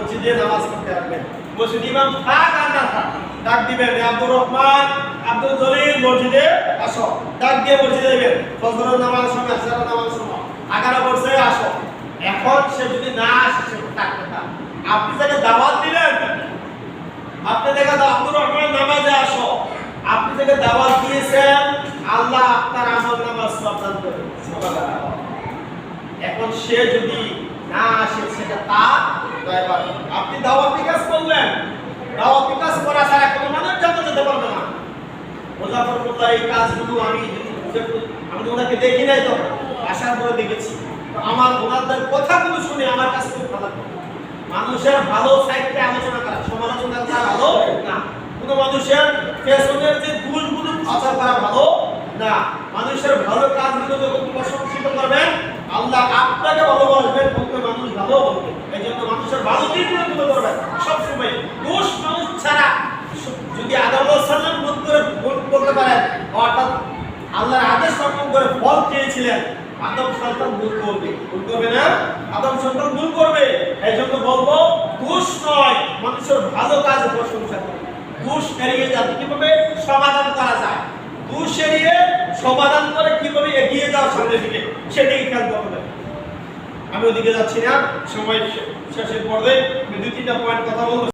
মসজিদে নামাজ পড়তে আসবেন। মসজিদ ইমাম থাক আর না থাক ডাক দিবেন "এ আব্দুর রহমান আব্দুল জলিল মসজিদে আসো। ডাক দিয়ে মসজিদে যাবেন ফজরের নামাজ সময় আসরের নামাজ সময় আগারা বলছে আসো। এখন সে যদি না আসে সে তার কথা আপনি তাকে দাওয়াত দিলেন আপনি দেখে আব্দুর রহমান নামাজে আসো। আপনি থেকে দাওয়াত দিয়েছেন আল্লাহ আপনার আমল নামাজ সব করে এখন সে যদি না আসে সেটা তার আপনি দাওয়াতি কাজ করলেন। দাওয়াতি কাজ করা ছাড়া কোনো মানুষ জানতে যেতে পারবে না। মুজাফরপুল্লাহ এই কাজগুলো আমি আমি ওনাকে দেখি নাই তো আসার পরে দেখেছি। আমার ওনাদের কথাগুলো শুনে আমার কাছে খুব ভালো মানুষের ভালো সাইডটা আলোচনা করা, সমালোচনা করা ভালো না। কোনো মানুষের পেছনের যে ভুলগুলো প্রচার করা ভালো না। মানুষের ভালো কাজগুলো যখন প্রশংসিত করবেন আল্লাহ আপনাকে ভালোবাসবেন বলতে মানুষ ভালো বলবে এই জন্য মানুষের ভালো দিকগুলো তুলে ধরবেন সবসময় দোষ মানুষ ছাড়া যদি আদম সাল্লাম ভুল করে ভুল করতে পারেন অর্থাৎ রকম করে ফল চেয়েছিলেন। আদম সন্তান ভুল করবে। ভুল করবে না? আদম সন্তান ভুল করবে। এই জন্য বলব দোষ নয়, মানুষের ভালো কাজ প্রশংসা করবে। দোষ এড়িয়ে যাবে। কীভাবে? সমাধান করা যায়। দোষ এড়িয়ে সমাধান করে কীভাবে এগিয়ে যাওয়া সামনের দিকে, সেটাই খেয়াল করবে আমি ওদিকে যাচ্ছি না। সময় শেষের পর্বে দুই তিনটা পয়েন্ট কথা বলব।